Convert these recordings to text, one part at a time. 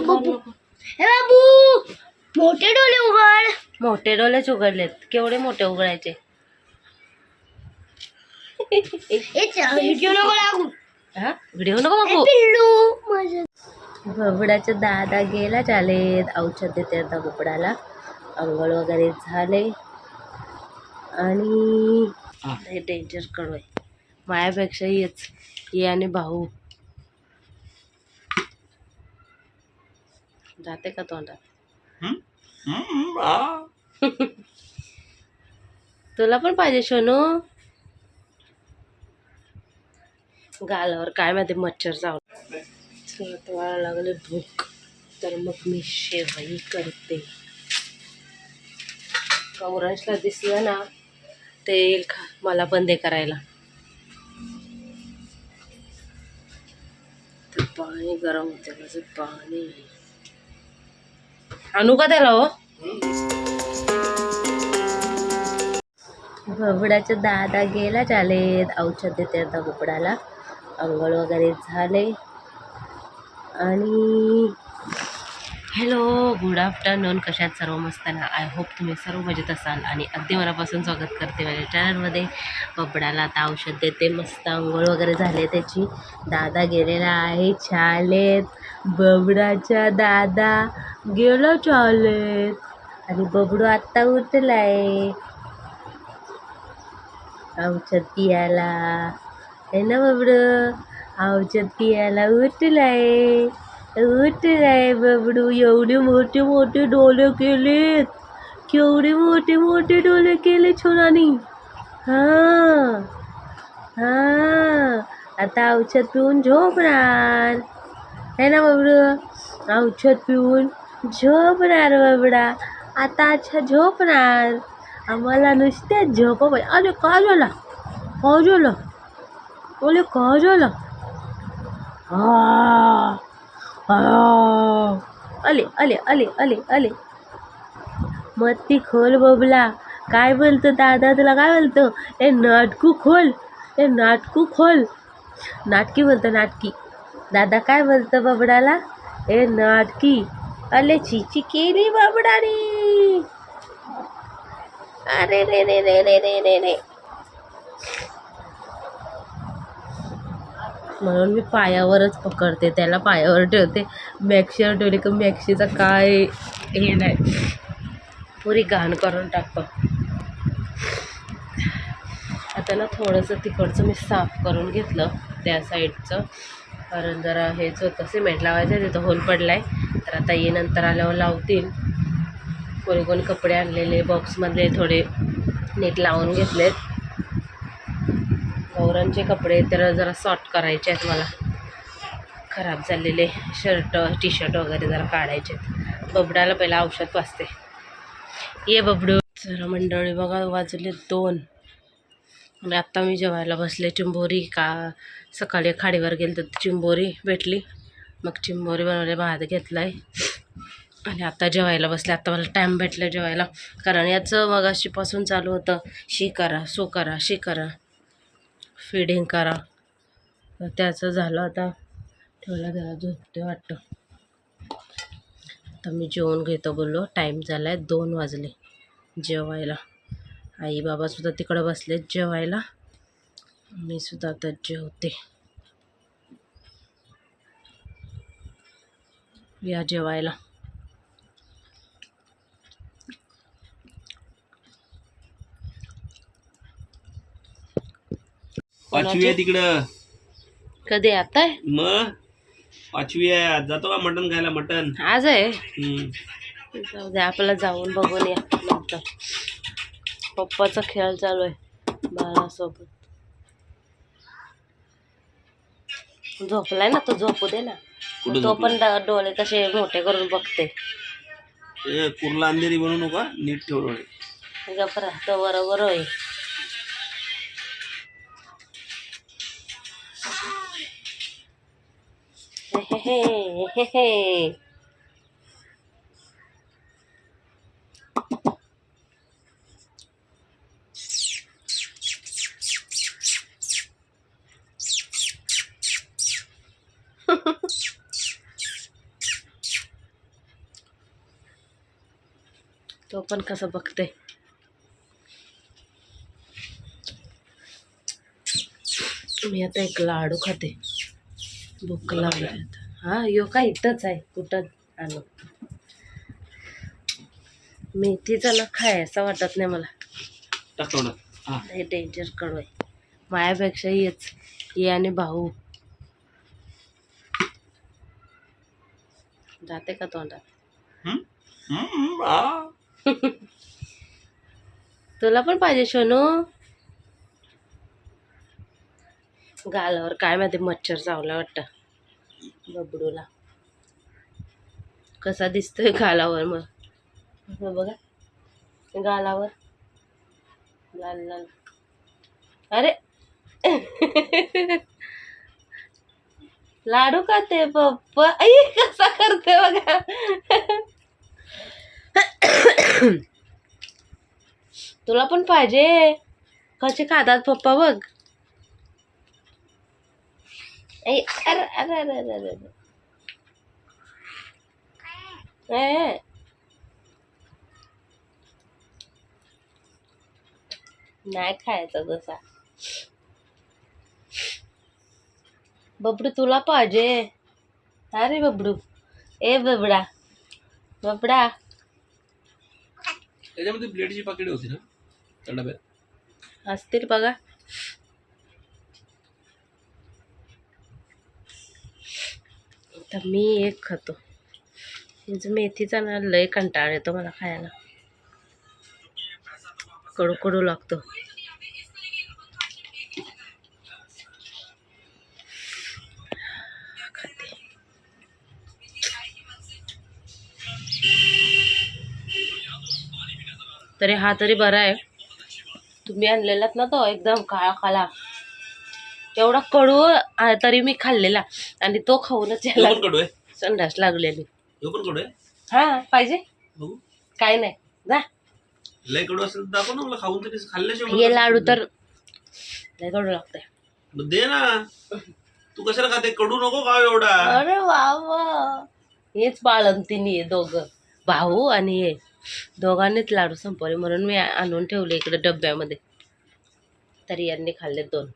बाबू. हे मोठे डोळे उघड. मोठे डोलेच उघडलेत. केवढे मोठे उघडायचे? व्हिडिओ नको लागू. व्हिडिओ नको बघू. पिल्लू माझं. बबडाचे दादा गेला चालेत औषध देते आता बोकडाला अंघोळ वगैरे झाले. आणि हे. डेंजर कडू आहे मायापेक्षा येच ये आणि भाऊ. जाते का तोंडात? तुला पण पाहिजे सोनू गालावर काय माहिती मच्छर चावला मला लागले भूक. तर मग मी शेवई करते. गौरांशला दिसलं ना ते येईल खा मला पण दे करायला. पाणी गरम होते माझं पाणी. आणू का त्याला हो. बबडाचे दादा गेला चालेत औषध देते आता बोकडाला आंघोळ वगैरे झाले. आणि हॅलो गुड आफ्टरनून कशात सर्व? मस्त ना? आय होप तुम्ही सर्व मजेत असाल. आणि अगदी मनापासून स्वागत करते माझ्या चॅनलमध्ये बबडाला आता औषध देते. मस्त आंघोळ वगैरे झाले त्याची. दादा गेलेला आहे छालेत बबडाच्या दादा गेलो चालेत आणि बबडू आत्ता उठलाय. औषध पियाला. आहे ना बबडू? औषध पियाला उठलाय उठलाय बबडू एवढे मोठे मोठे डोळे केलेत केवढे मोठे मोठे डोळे केले छोरानी हां हां आता औषध पिऊन झोपणार है ना बबडू औषध पिऊन झोपणार बबडा आता अच्छा झोपणार आम्हाला नुसत्या झोप पाहिजे अरे काय झालं काय झालं ओले काय झालं हा आ. अले अले अले अले अले मत्ती खोल बबला. काय बोलतो दादा? तुला काय बोलतो? ए नाटकू खोल. ए नाटकू खोल. नाटकी बोलतो नाटकी. दादा काय बोलतो बबडाला? ए नाटकी. अले चिची केली बाबडानी. अरे रे रे रे रे रे रे रे. म्हणून मी पायावरच पकडते त्याला पायावर ठेवते. मॅक्शीवर ठेवली का मॅक्शीचा काय हे नाही. पुरी घाण करून टाकतो. आता ना थोडंसं तिकडचं मी साफ करून घेतलं त्या साईडचं. कारण जरा हेच होतं सिमेंट लावायचं तिथं होल पडला आहे तर आता ये नंतर आल्यावर लावतील. कोणी कोणी कपडे आणलेले बॉक्समधले थोडे नीट लावून घेतलेत. गौरांचे कपडे तर जरा सॉर्ट करायचे आहेत मला. खराब झालेले शर्ट टी शर्ट वगैरे जरा काढायचे आहेत. बबडाला पहिला औषध वाचते. ये बबडू. जरा मंडळी बघा वाजले दोन. आणि आत्ता मी जेवायला बसले. चिंबोरी का सकाळी खाडीवर गेलं तर चिंबोरी भेटली. मग चिंबोरी बनवले भात घेतला आहे आणि आता जेवायला बसले. आता मला टाईम भेटला जेवायला. कारण याचं मग अशीपासून चालू होतं. शी करा सो करा शी करा. फिडिंग करा. तर त्याचं झालं आता. ठेवला जरा झोपते वाटतं. आता मी जेवण घेतो बोललो. टाईम झाला आहे दोन वाजले जेवायला. आई बाबासुद्धा तिकडं बसलेत जेवायला. मी सुद्धा आता जेवते. या जेवायला. पाचवी आहे तिकडं. कधी आता मग? पाचवी आहे. आज जातो का मटण खायला? मटण. आज आहे? हम्म. जाऊ दे आपल्याला जाऊन बघून या नंतर. पप्पाचा खेळ चालू आहे बाळासोबत. झोपलाय ना तो? झोपू दे ना. कुठं तो पण डोळे कसे मोठे करून बघते. कुर्ला अंधेरी बनवू नका नीट ठेव डोळे. गप्पा तो बरोबर होय jeje. तो पण कसं बघते मी आता एक लाडू खाते. भूक लागला हा यो का इथंच आहे कुठं आलो. मेथीचा ना खाय असं वाटत नाही मला. टाक तोंडात हा. हे डेंजर कडू आहे. मायापेक्षा येच ये आणि भाऊ. जाते का तोंडात. तुला पण पाहिजे सोनू गालावर काय माहिती मच्छर चावला वाटतं. बबडूला. कसा दिसतोय गालावर मग. बघा. गालावर. लाल लाल. अरे. लाडू खाते पप्पा. आई कसा करते बघा. तुला पण पाहिजे. कसे खातात पप्पा बघ. अरे अरे अरे अरे अरे. नाही खायचा जसा बबडू तुला पाहिजे अरे बबडू ए बबडा बबडा त्याच्यामध्ये ब्लेडची पाकिट होती ना? असतील बघा. तर मी एक खातो. हे मेथीचा ना लय कंटाळ येतो मला खायला. कडू कडू लागतो. खाते तरी हा तरी बरा आहे. तुम्ही आणलेलात ना तो एकदम काळा काळा एवढा कडू तरी मी खाल्लेला. आणि तो खाऊनच याला पण कडू आहे. संडास लागलेली ह्यो पण कडू आहे? हा पाहिजे. बघू. काय नाही. जा. लय कडू असेल तर दाखव ना मला खाऊन तरी खाल्ल्याशिवाय हे मला लाडू तर लय कडू लागतंय. मग दे ना. तू कशाला खाते? कडू नको खाऊ एवढा. अरे वा वा हेच बाळंतीनी आहे दोघं. भाऊ आणि हे. दोघांनीच लाडू संपवले. म्हणून मी आणून ठेवले इकडे डब्यामध्ये. तरी यांनी खाल्ले दोन.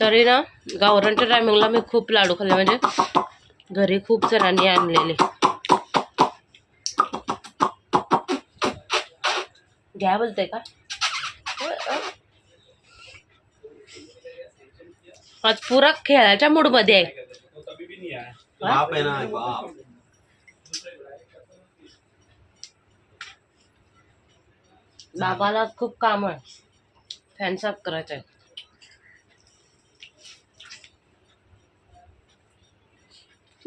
तरी ना गावरांच्या टायमिंगला मी खूप लाडू खाल्ले. म्हणजे घरी खूप जणांनी आणलेले. घ्या बोलते का? आज पुरा खेळाच्या मूडमध्ये आहे. बाबाला खूप काम आहे. फॅन साफ करायचा आहे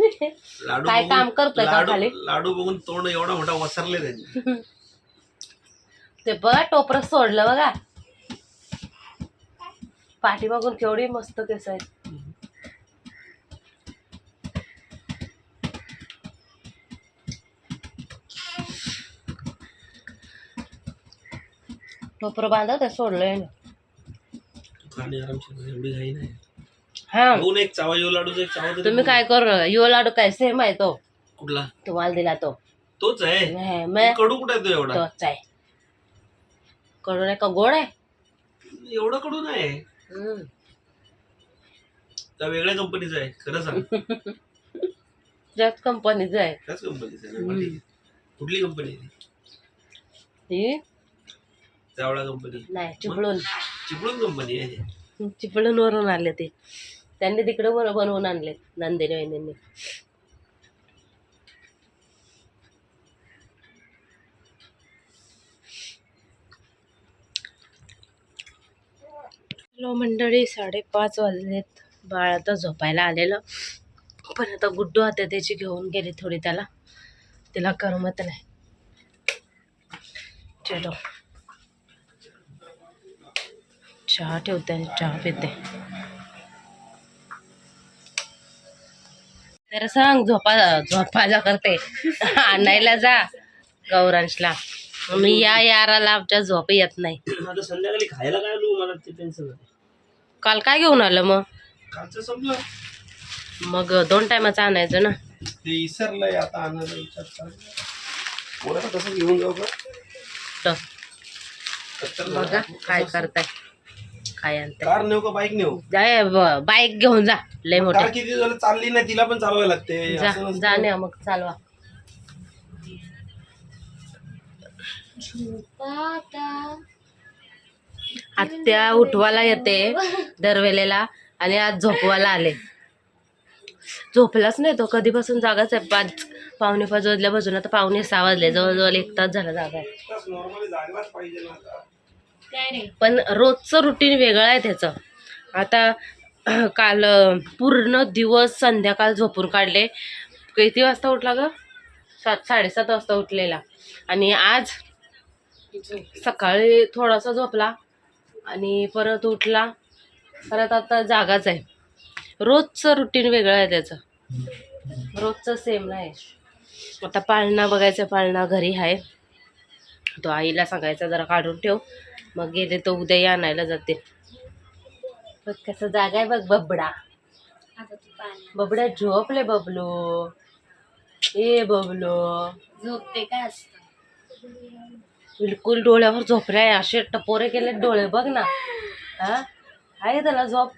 लाडू काय बघून- काम करतोय का लाडू खाली? लाडू बघून तोंड एवढा मोठा वसरले त्याचे ते बघा टोपर सोडलं बघा. पाठीमागून केवढी मस्त केस आहेत. टोपर बांधा ते सोडलंय ना एवढी घाई नाही. हा. एक चावा येऊ लाडूचा एक चावा तरी तुम्ही काय कर? यो लाडू काय सेम आहे तो. कुठला? तुम्हाला दिला तो. तोच आहे? कडू कुठे तो एवढा? तोच आहे. कडू नाही का गोड आहे? एवढा कडू नाही हम्म. त्या वेगळ्या कंपनीचा आहे खरं सांग. त्याच कंपनीचं आहे. त्याच कंपनीचा आहे ना? मग ठीक आहे. कुठली कंपनी आहे ती? ती? चावळा कंपनी नाही चिपळून चिपळूण कंपनी आहे ती. चिपळूण वरून आले ते. त्यांनी तिकडे बन- बनवून आणले नंदिनी वहिनींनी. हॅलो मंडळी साडेपाच वाजलेत. बाळ आता झोपायला आलेलं. पण आता गुड्डू आता त्याची घेऊन गेली थोडी त्याला. तिला करमत नाही. चलो. चहा ठेवते चहा पिते. तर सांग झोपा झोपायला करते. आणायला जा गौरांशला. मी या याराला आमच्या झोप येत नाही. संध्याकाळी खायला काय मला ते टेन्शन काल काय घेऊन आलं मग? मग दोन टायमाचं आणायचं ना? ते इसरलंय आता आणायला विचार कसं घेऊन जाऊ बघा काय करताय. काय आणताय कार नेऊ का बाईक नेऊ? जाय बाईक घेऊन जा. लय मोठे. कार किती झालं? चालली नाही तिला पण चालवायला लागते. जा असं नसतं. जा न्या मग चालवा. आत्या उठवायला येते दरवेळेला आणि आज झोपवायला आले. झोपलाच नाही तो. कधीपासून जागाच आहे. पाच पावणे पाच वाजल्यापासून आता पावणे सहा वाजले. जवळजवळ एक तास झाला जागा आहे. पाहिजे ना आता. पण रोजचं रुटीन वेगळं आहे त्याचं. आता काल पूर्ण दिवस संध्याकाळ झोपून काढले. किती वाजता उठला ग? सात साडेसात वाजता उठलेला. आणि आज सकाळी थोडासा झोपला आणि परत उठला. परत आता जागाच आहे. रोजचं रुटीन वेगळं आहे त्याचं. रोजचं सेम नाही. आता पाळणा बघायचा पाळणा घरी आहे. तो आईला सांगायचा जरा काढून ठेव. मग गेले तर उद्या आणायला जाते. बघ कसं जागा आहे बघ बबडा. बबड्या झोपले बबलो. ए बबलो. झोपते काय असतं बिलकुल डोळ्यावर झोपलाय. असे टपोरे केले डोळे बघ ना. हा? आहे त्याला झोप.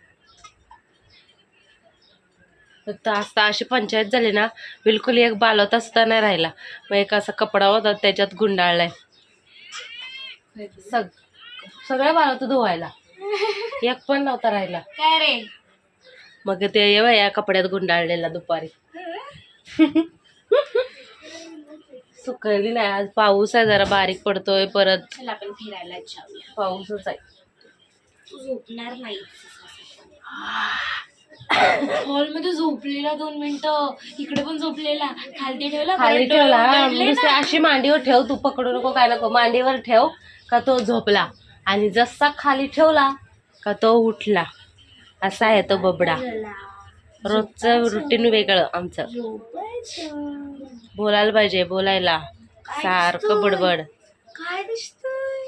फक्त असता अशी पंचायत झाली ना बिलकुल एक बालवता सुद्धा नाही राहिला. मग एक असा कपडा होता त्याच्यात गुंडाळलाय. सग सगळ्या बालवता धुवायला. एक पण नव्हता राहिला. काय रे? मग ते येवा या कपड्यात गुंडाळलेला दुपारी. सुकली नाही आज. पाऊस आहे जरा बारीक पडतोय परत चल आपण फिरायला जाऊया. पाऊसच आहे. तू झोपणार नाही. हॉलमध्ये झोपलेला दोन मिनिटं. इकडे पण झोपलेला. खालती ठेवला खाली परत ठेवला उघडले नुसते. अशी मांडीवर ठेव तू पकडू नको काय नको. मांडीवर ठेव का तो झोपला. आणि जसा खाली ठेवला का तो उठला. असा आहे तो बबडा. रोजचं रुटीन वेगळं आमचं. बोलायला पाहिजे बोलायला. सारखं बडबड. काय दिसतंय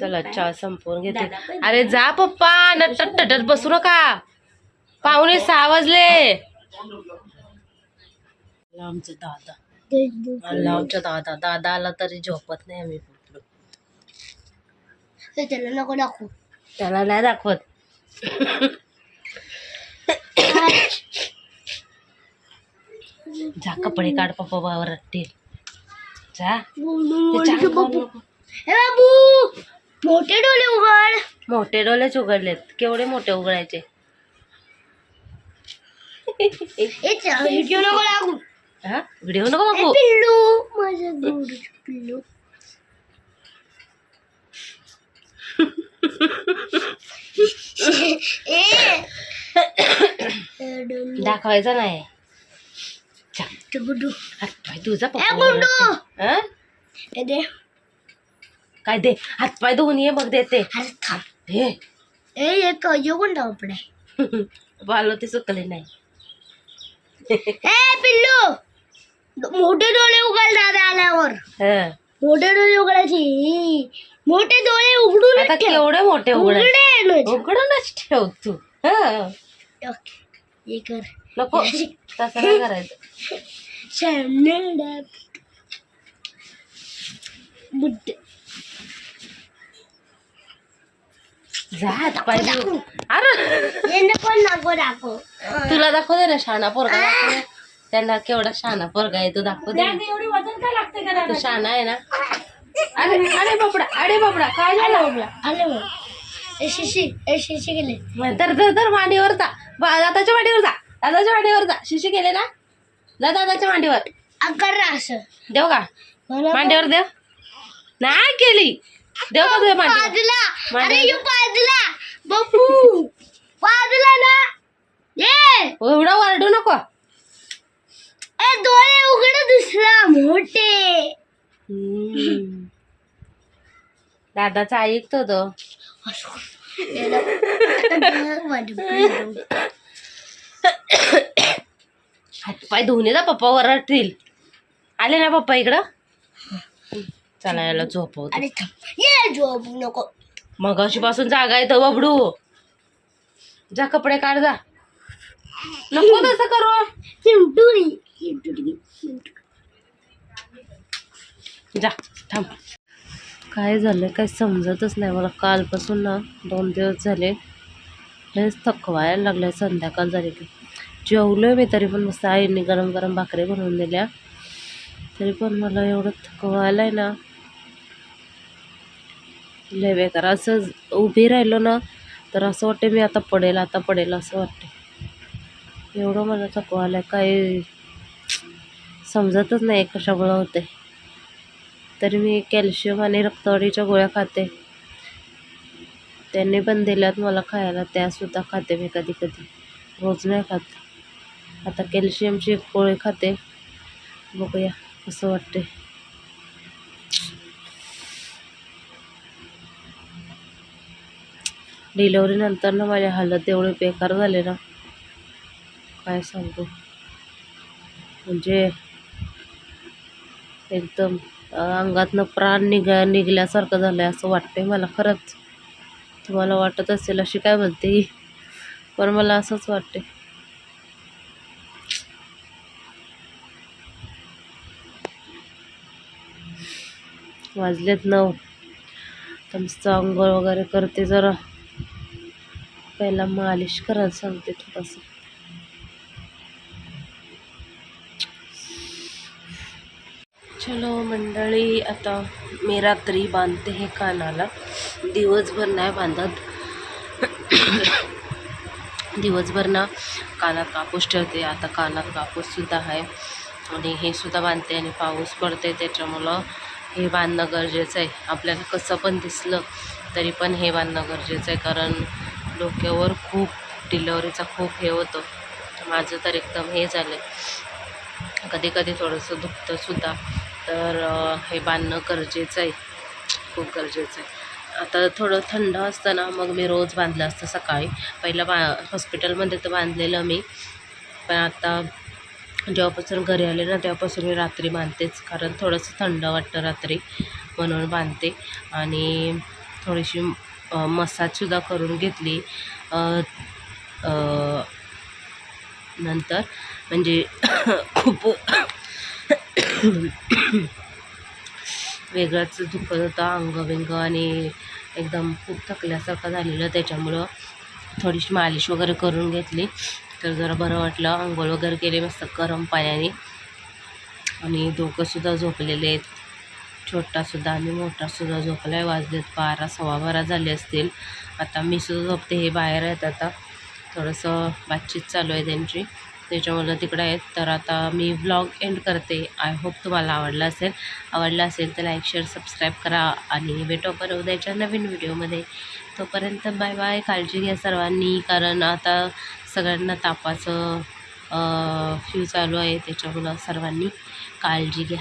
चला चहा संपवून घेते. अरे जा पप्पा नटत नटत बसू नका. पाहुणे सहा वाजले. आमचे दादा. आमच्या दादा. दादा आला तरी झोपत नाही आम्ही. उठलो. त्याला नको दाखवू त्याला नाही दाखवत जा कपडे काढ पप्पा बावर रट्टील जा. ते नको. हे बाबू! मोठे डोळे उघड. मोठे डोलेच उघडलेत. केवढे मोठे उघडायचे? हे व्हिडिओ नको लागू. हा? व्हिडिओ नको बघू. पिल्लू. माझं गोडूच पिल्लू ए ए, डोलू. दाखवायचा नाही. हातपाय तुझा हा? दे. काय दे? हातपाय धुवून ये मग देते. हे? बालो ते सुकले नाही. ए पिल्लू! मोठे डोळे उघड दादा आल्यावर. हं. मोठे डोळे उघडायचे मोठे डोळे उघडून आता केवढे मोठे उघड उघडे उघडूनच ठेव तू हं. ओके हे कर नको तसं नाही करायचं शहाण्णव बुड्ढे जा हातपाय धुवून अरे यांना पण नको दाखव तुला दाखव दे ना शाणा पोरगा दाखव दे. त्यांना केवढा शाणा पोरगा आहे तू दाखव. एवढी वजन काय लागते का तू शाणा आहे ना? अरे अरे बापडा अरे बापडा काय झालं बापडा? आले शिशी ए शिशी गेले. तर तर तर मांडीवर जा. बा- दादाच्या मांडीवर जा. दादाच्या मांडीवर जा. शिशी केले ना? जा दादाच्या मांडीवर. अकर असं. देव का? मांडीवर देव. नाही केली. देव का तुझ्या मांडीवर? बाजूला. अरे मांडीवर यू बाजूला. बप्पू बाजूला ना. ये. एवढं वरडू नको. डोळे उघड दुसरा मोठे. दादाचा ऐकतो तो. हातपाय धुवून येता पप्पा वरडतील आले ना पप्पा इकडं? चला याला अरे थांब. ये झोप नको. मग पासून जागा येतो बबडू जा कपडे काढ जा. नको तसं करू. जा थांब. काय झालं काय समजतच नाही मला. कालपासून ना दोन दिवस झाले लयच थकवा यायला लागलाय संध्याकाळ झाली की. जेवलोय मी तरी पण मस्त आईने गरम गरम भाकरी बनवून दिल्या. तरी पण मला एवढं थकवा आलाय ना. लय बेकार. असं उभी राहिलो ना तर असं वाटते मी आता पडेल आता पडेल असं वाटते एवढं मला थकवा आहे काही समजतच नाही कशामुळं होते तरी मी कॅल्शियम आणि रक्तवाढीच्या गोळ्या खाते. त्यांनी पण दिल्यात मला खायला त्यासुद्धा खाते मी कधी कधी. रोज नाही खात. आता कॅल्शियमची एक गोळी खाते. बघूया कसं वाटते डिलेवरीनंतर ना माझी हालत एवढी बेकार झाली ना काय सांगू? म्हणजे एकदम अंगातनं प्राण निघा निघल्यासारखं झालं आहे असं वाटतंय मला खरंच. तुम्हाला वाटत असेल अशी काय म्हणते ही? पण मला असंच वाटते वाजलेत नऊ. तर मस्त आंघोळ वगैरे करते जरा. पहिला मालिश करायला सांगते थोडंसं. चलो मंडळी आता मी रात्री बांधते हे कानाला. दिवसभर नाही बांधत. दिवसभर ना कानात कापूस ठेवते. आता कानात कापूससुद्धा आहे. आणि हे सुद्धा बांधते आणि पाऊस पडते त्याच्यामुळं हे बांधणं गरजेचं आहे. आपल्याला कसं पण दिसलं तरी पण हे बांधणं गरजेचं आहे. कारण डोक्यावर खूप डिलेवरीचा खूप हे होतं. माझं तर एकदम हे झालं आहे कधी कधी थोडंसं दुखतंसुद्धा तर हे बांधणं गरजेचं आहे. खूप गरजेचं आहे. आता थोडं थंड असतं ना मग मी रोज बांधलं असतं सकाळी. पहिलं बा हॉस्पिटलमध्ये तर बांधलेलं मी. पण आता जेव्हापासून घरी आले ना तेव्हापासून मी रात्री बांधतेच. कारण थोडंसं थंड वाटतं रात्री म्हणून बांधते. आणि थोडीशी मसाजसुद्धा करून घेतली. नंतर म्हणजे खूप वेगळंच दुखत होतं अंगबिंग आणि एकदम खूप थकल्यासारखं झालेलं त्याच्यामुळं थोडीशी मालिश वगैरे करून घेतली. तर जरा बरं वाटलं. आंघोळ वगैरे केली मस्त गरम पाण्याने. आणि दोघंसुद्धा झोपलेले आहेत. छोटासुद्धा आणि मोठासुद्धा झोपला आहे वाजलेत बारा सव्वा बारा झाले असतील. आता मी सुद्धा झोपते हे बाहेर आहेत आता. थोडंसं बातचीत चालू आहे त्यांची. त्याच्यामुळं तिकडं आहेत तर आता मी व्लॉग एंड करते. आय होप तुम्हाला आवडला असेल. आवडला असेल तर लाईक शेअर सबस्क्राईब करा आणि भेटो आपण उद्याच्या नवीन व्हिडिओमध्ये तोपर्यंत बाय बाय काळजी घ्या सर्वांनी कारण आता सगळ्यांना तापाचं फ्यू चालू आहे त्याच्यामुळं सर्वांनी काळजी घ्या.